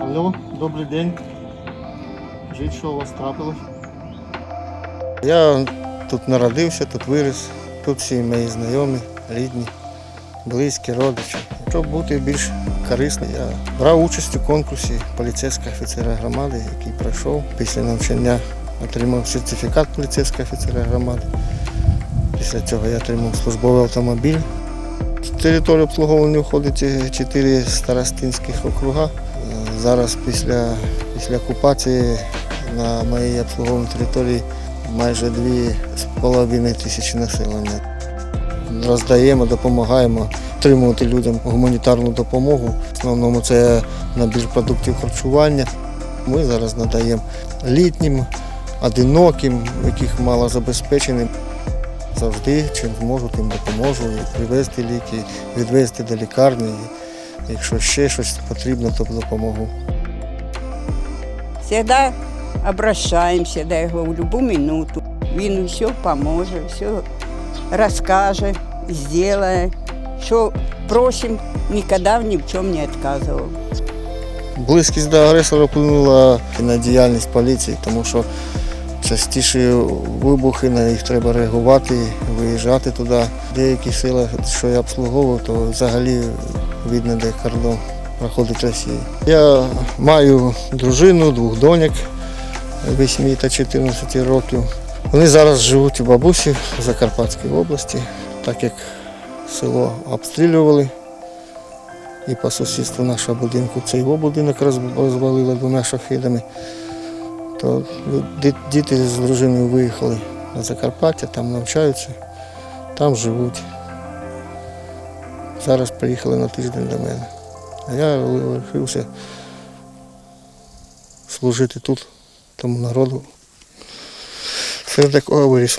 Алло, добрий день. Жить, що у вас трапилось? Я тут народився, тут виріс, тут всі мої знайомі, рідні, близькі, родичі. Щоб бути більш корисним, я брав участь у конкурсі поліцейського офіцера громади, який пройшов після навчання, отримав сертифікат поліцейського офіцера громади. Після цього я отримав службовий автомобіль. В територію обслуговування входить чотири старостинських округа. Зараз після, після окупації на моїй обслуговуваній території майже дві з половиною тисячі населення. Роздаємо, допомагаємо отримувати людям гуманітарну допомогу. В основному це набір продуктів харчування. Ми зараз надаємо літнім, одиноким, яких мало забезпеченим. Завжди чим зможу, тим допоможу. І привезти ліки, відвезти до лікарні. І Якщо ще щось потрібно, то допомогу. Всегда обращаемся до его в любую минуту. Він все поможе, все расскажет, сделает. Что просим, никогда ни в чем не отказывал. Близькість до агресора вплинула на діяльність поліції, тому що частіше вибухи, на них треба реагувати, виїжджати туди. Деякі сили, що я обслуговував, то взагалі видно, де кордон проходить Росія. Я маю дружину, двох доньок 8 та 14 років. Вони зараз живуть у бабусі в Закарпатській області, так як село обстрілювали. І по сусідству нашого будинку це його будинок роз- розвалило двома шахидами. То діти з дружиною виїхали на Закарпаття, там навчаються, там живуть. Зараз приїхали на тиждень до мене. А я вирішився служити тут, тому народу, серед такого виріс.